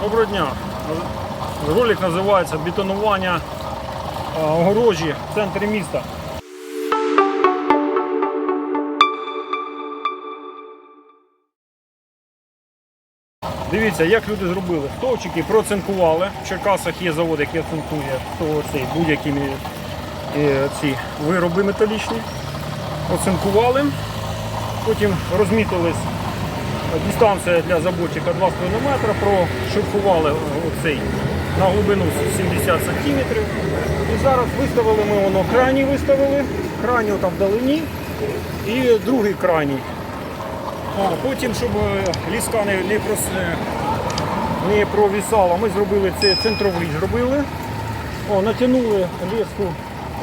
Доброго дня. Ролик називається Бетонування огорожі в центрі міста. Дивіться, як люди зробили. Стовчики процинкували. В Черкасах є завод, який оцинкує будь-які е, ці вироби металічні. Оцинкували. Потім розмітились Дистанція для заборчика 2,5 метра, прошурфували оцей на глибину 70 см. І зараз виставили ми воно крайній виставили, крайній там вдалині і другий крайній. А, потім, щоб е, ліска не, не, прос, е, не провісала, ми зробили це центровий зробили. О, натягнули ліску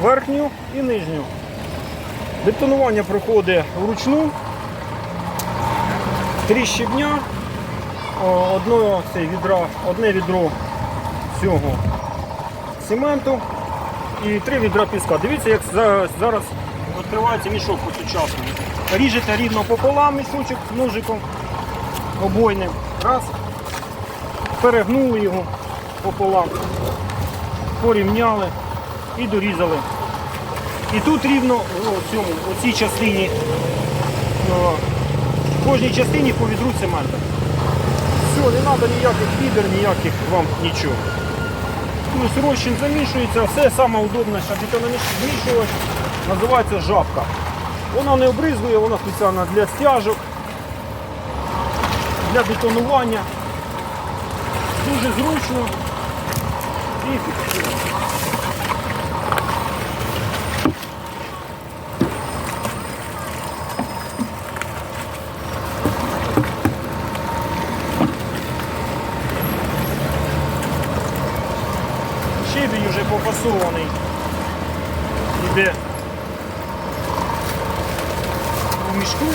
верхню і нижню. Бетонування проходить вручну. Три щебня, о, одно, це відра, одне відро цього цементу і три відра піска. Дивіться, як зараз відкривається мішок по сучасному. Ріжете рівно пополам мішочок ножиком обойним. Раз. Перегнули його пополам, порівняли і дорізали. І тут рівно о, цьому, у цій частині о, в кожній частині по відру цемента. Все, не треба ніяких фідер, ніяких вам нічого. Плюс розчин замішується, все саме удобне, що бетономішувач називається жабка. Вона не обризує, вона спеціальна для стяжок, для бетонування. Дуже зручно і ефективно. Попасований. Іде у мішку.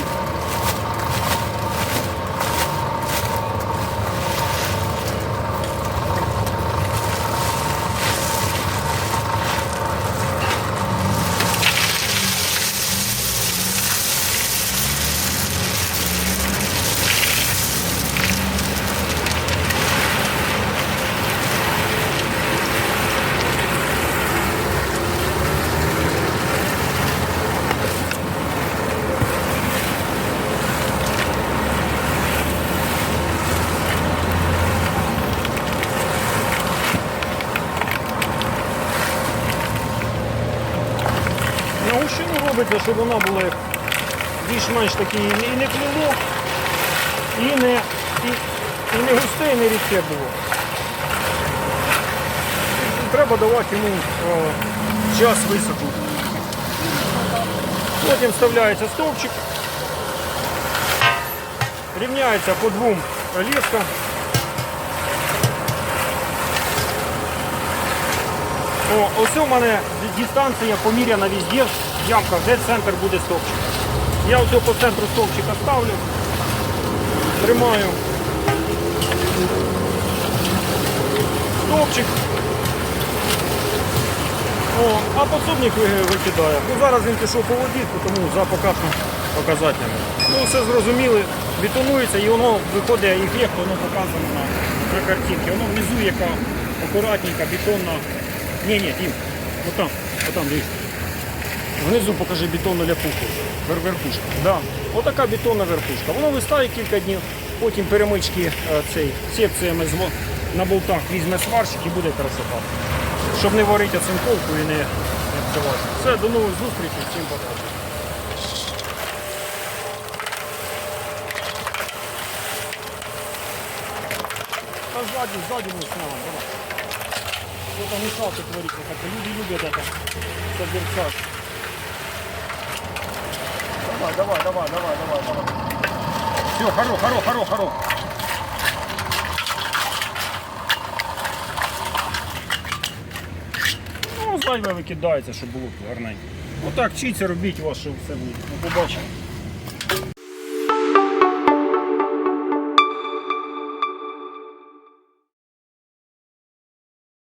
На гущину робиться, щоб вона була більш-менш такі і не- і і не, і, і не густе, і не рідке було. Треба давати йому о, час висохнути. Потім вставляється стовпчик, рівняється по двом лескам. О, ось у мене дистанція поміряна везде, ямка, де центр буде стовпчик. Я ось по центру стовпчика ставлю, тримаю стовпчик. О, а подсобник викидає. Ну, зараз він пішов по воді, тому за покатним показателями. Ну, все зрозуміли, бетонується і воно виходить ефект, воно показано на картинці. Воно внизу яка акуратненька, бетонна. Ні, ні, Тім, отам, отам дивись. Внизу покажи бетонну ляпуху. Вер- Верхушка. Да. Отака бетонна верхушка. Воно вистає кілька днів, потім перемички е, цей, секціями на болтах візьме сварщик і буде красота. Щоб не варити оцинковку і не, не. Все, до нових зустрічей, всім пока. Сзади, сзади мы сняли, давай. Кто-то мешалка творится, как люди любят это созерцать. Давай, давай, давай, давай, давай, давай. Все, хоро, хоро, хоро, хоро. Ну, зайве викидається, щоб було гарненько. Отак вчіться, робіть у вас, щоб все буде. Ну, побачимо.